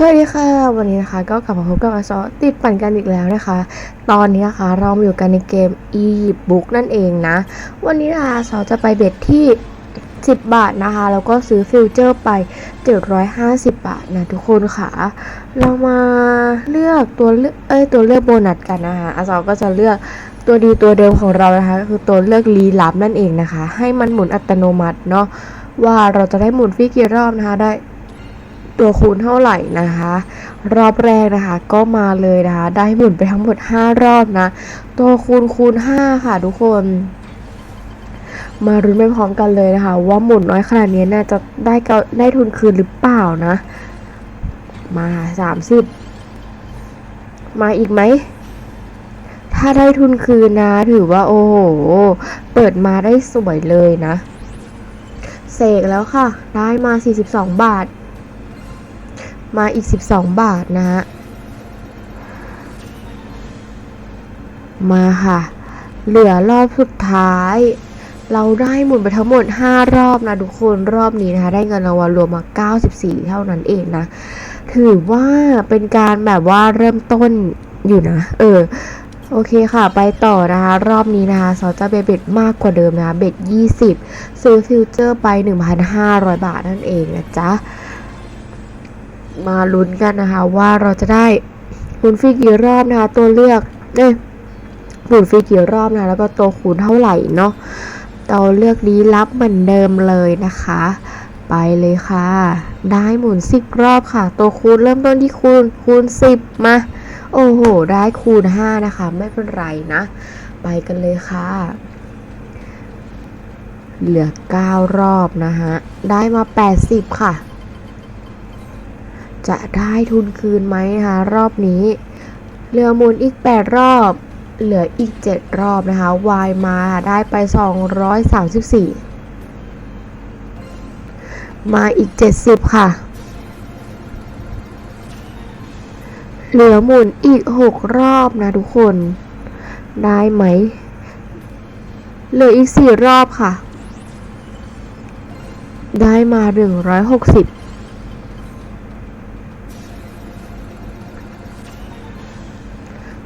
สวัสดีค่ะ วันนี้นะคะก็กลับมาพบกับอซอติดปั่นกันอีกแล้วนะคะ ตอนนี้นะคะเรามาอยู่กันในเกม e b o o k นั่นเองนะ วันนี้นะคะซอจะไปเบ็ดที่ 10 บาทนะคะ แล้วก็ซื้อฟิวเจอร์ไป 750 บาทนะทุกคนค่ะ เรามาเลือกตัวเลือกเอ้ยตัวเลือกโบนัสกันนะคะอาซอก็จะเลือกตัวดีตัวเดิมของเรานะคะก็คือตัวเลือกรีลับนั่นเองนะคะ ให้มันหมุนอัตโนมัติเนาะว่าเราจะได้หมุนฟรีกี่รอบนะคะได้ ตัวคูณเท่าไหร่นะคะ รอบแรกนะคะก็มาเลยนะคะ ได้หมุนไปทั้งหมด 5 รอบนะ ตัวคูณคูณ 5 ค่ะทุกคน มารุ้นไปพร้อมกันเลยนะคะ ว่าหมุนน้อยขนาดนี้น่าจะได้เกาได้ทุนคืนหรือเปล่านะ มาสามสิบมาอีกไหมถ้าได้ทุนคืนนะ ถือว่าโอ้โห เปิดมาได้สวยเลยนะ เสกแล้วค่ะ ได้มา 42 บาท มาอีก 12 บาทนะฮะ มาค่ะ เหลือรอบสุดท้าย เราได้หมุนไปทั้งหมด 5 รอบนะทุกคน รอบนี้นะคะ ได้เงินรางวัลรวมมา 94 เท่านั้นเองนะ ถือว่าเป็นการแบบว่าเริ่มต้นอยู่นะ เออโอเคค่ะ ไปต่อนะคะ รอบนี้นะคะซอจะไปเบ็ดมากกว่าเดิมนะคะ เบ็ด 20 ซื้อฟิวเจอร์ไป 1,500 บาทนั่นเองนะจ๊ะ มาลุ้นกันนะคะ ว่าเราจะได้หมุนฟรีกี่รอบนะคะ ตัวเลือกเอ้ยหมุนฟรีกี่รอบนะแล้วก็ตัวคูณเท่าไหร่เนาะตัวเลือกนี้รับเหมือนเดิมเลยนะคะ ไปเลยค่ะ ได้หมุนสิบรอบค่ะ ตัวคูณเริ่มต้นที่คูณคูณสิบมา โอ้โห ได้คูณห้านะคะ ไม่เป็นไรนะ ไปกันเลยค่ะ เหลือเก้ารอบนะคะได้มาแปดสิบค่ะ จะได้ทุนคืนไหมนะคะรอบนี้เหลือหมุนอีก 8 รอบ เหลืออีก 7 รอบนะคะวายมาได้ไป 234 มาอีก 70 ค่ะ เหลือหมุนอีก 6 รอบนะทุกคน ได้ไหม เหลืออีก 4 รอบค่ะ ได้มา 160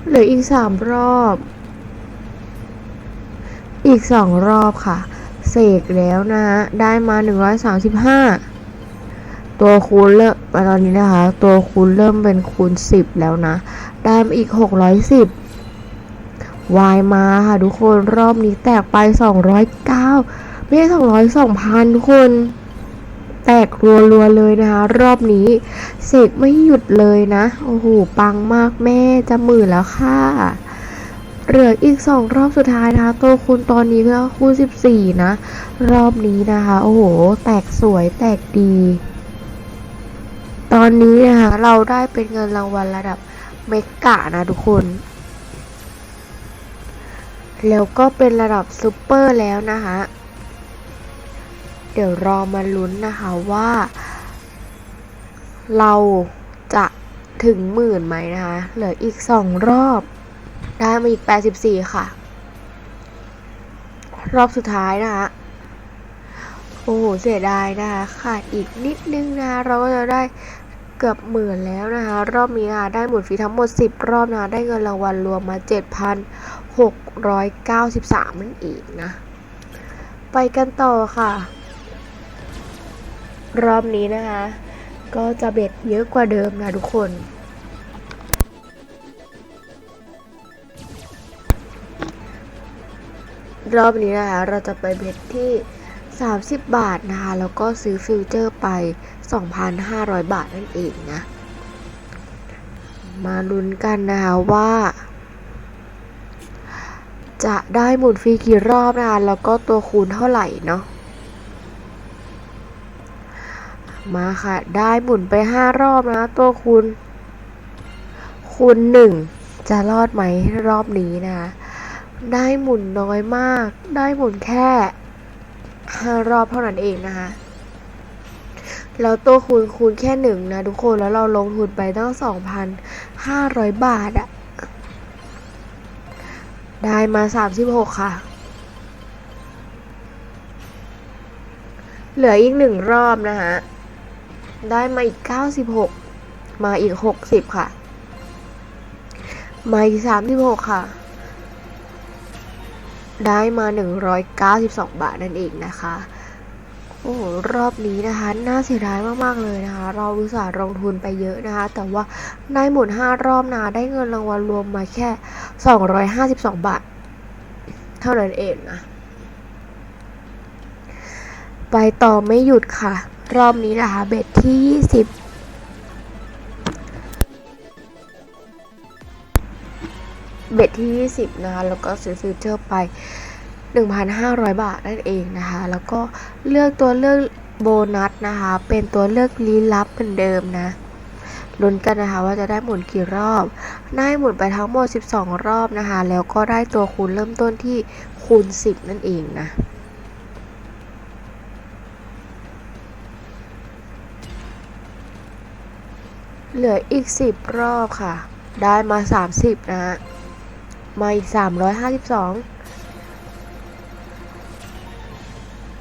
เหลืออีกสามรอบ อีกสองรอบค่ะ เสกแล้วนะ ได้มาหนึ่งร้อยสามสิบห้าตัวคูณเริ่มตอนนี้นะคะ ตัวคูณเริ่มเป็นคูณสิบแล้วนะ ได้มาอีกหกร้อยสิบวายมาค่ะทุกคนรอบนี้แตกไปสองร้อยเก้าไม่ใช่สองร้อยสองพันทุกคน แตกรัวๆเลยนะคะ รอบนี้เสกไม่หยุดเลยนะ โอ้โห ปังมากแม่จะหมื่นแล้วค่ะ เหลืออีกสองรอบสุดท้ายนะคะ ตัวคูณตอนนี้ก็คูณ14นะ รอบนี้นะคะ โอ้โห แตกสวยแตกดี ตอนนี้นะคะ เราได้เป็นเงินรางวัลระดับเมกะนะทุกคนแล้วก็เป็นระดับซูเปอร์แล้วนะคะ เดี๋ยวรอมาลุ้นนะคะว่า เราจะถึงหมื่นไหมนะคะ เหลืออีกสองรอบ ได้มาอีก 84 ค่ะ รอบสุดท้ายนะคะโอ้โหเสียดายนะคะขาดอีกนิดนึงนะเราก็จะได้เกือบหมื่นแล้วนะคะรอบนี้นะะได้หมุนฟรีทั้งหมด 10 รอบนะคะได้เงินรางวัลรวมมา 7,693นั่นเองนะ ไปกันต่อค่ะ รอบนี้นะคะ ก็จะเบ็ดเยอะกว่าเดิมนะทุกคน รอบนี้นะคะ เราจะไปเบ็ดที่ 30 บาทนะคะ แล้วก็ซื้อฟิวเจอร์ไป 2,500 บาทนั่นเองนะ มาลุ้นกันนะคะว่าจะได้หมุนฟรีกี่รอบนะคะ แล้วก็ตัวคูณเท่าไหร่เนาะ มาค่ะ ได้หมุนไป5รอบนะ ตัวคูณคูณ1จะรอดไหมรอบนี้นะคะได้หมุนน้อยมาก ได้หมุนแค่5รอบเท่านั้นเองนะคะแล้วตัวคูณคูณแค่หนึ่งนะทุกคนแล้วเราลงทุนไปตั้ง2,500บาทอะได้มา36ค่ะ เหลืออีกหนึ่งรอบนะคะ ได้มาอีก 96 มาอีกหกสิบค่ะ มาอีกสามสิบหกค่ะ ได้มาหนึ่งร้อยเก้าสิบสองบาทนั่นเองนะคะ โอ้โหรอบนี้นะคะ น่าเสียดายมาก ๆ เลยนะคะ เราอุตส่าห์ลงทุนไปเยอะนะคะ แต่ว่าได้หมด5รอบนะได้เงินรางวัลรวมมาแค่ 252 บาท เท่านั้นเองนะ ไปต่อไม่หยุดค่ะ รอบนี้นะคะเบ็ดที่ 20เบ็ดที่ 20 นะคะ แล้วก็ซื้อฟิวเจอร์ไป 1,500 บาทนั่นเองนะคะ แล้วก็เลือกตัวเลือกโบนัสนะคะ เป็นตัวเลือกลี้ลับเหมือนเดิมนะ ลุ้นกันนะคะว่าจะได้หมุนกี่รอบ ได้หมุนไปทั้งหมด 12 รอบนะคะ แล้วก็ได้ตัวคูณเริ่มต้นที่คูณ 10 นั่นเองนะ เหลืออีก 10 รอบค่ะ ได้มา 30 นะฮะ มาอีก 352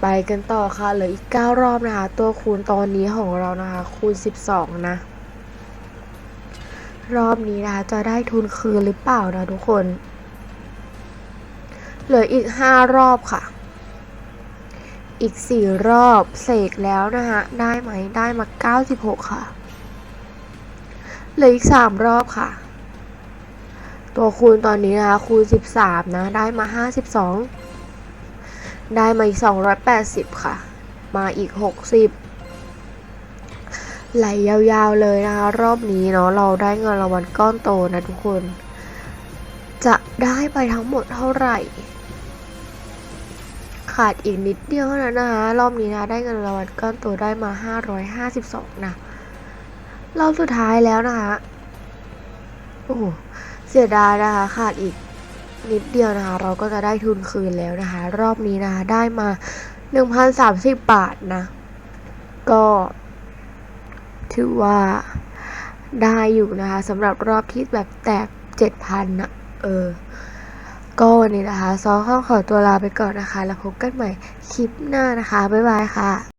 ไปกันต่อค่ะ เหลืออีก 9 รอบนะคะ ตัวคูณตอนนี้ของเรานะคะ คูณ 12 นะ รอบนี้นะคะ จะได้ทุนคืนหรือเปล่านะทุกคน เหลืออีก 5 รอบค่ะอีก 4 รอบเสกแล้วนะคะได้ไหมได้มา 96 ค่ะ เหลืออีก3รอบค่ะ ตัวคูณตอนนี้นะคะคูณ13นะ ได้มา52ได้มาอีก280ค่ะ มาอีก60ไหลยาวๆเลยนะคะ รอบนี้เนาะเราได้เงินรางวัลก้อนโตนะทุกคน จะได้ไปทั้งหมดเท่าไหร่ ขาดอีกนิดเดียวเท่านั้นนะคะ รอบนี้นะได้เงินรางวัลก้อนโตได้มา 552 นะ รอบสุดท้ายแล้วนะคะ โอ้โหเสียดายนะคะ ขาดอีกนิดเดียวนะคะ เราก็จะได้ทุนคืนแล้วนะคะ รอบนี้นะคะ ได้มา 1,030 บาทนะ ก็ ถือว่าได้อยู่นะคะสำหรับรอบที่แบบแตก 7,000นะเออ ก็วันนี้นะคะ ซอข้อขอตัวลาไปก่อนนะคะ แล้วพบกันใหม่คลิปหน้านะคะ บ๊ายบายค่ะ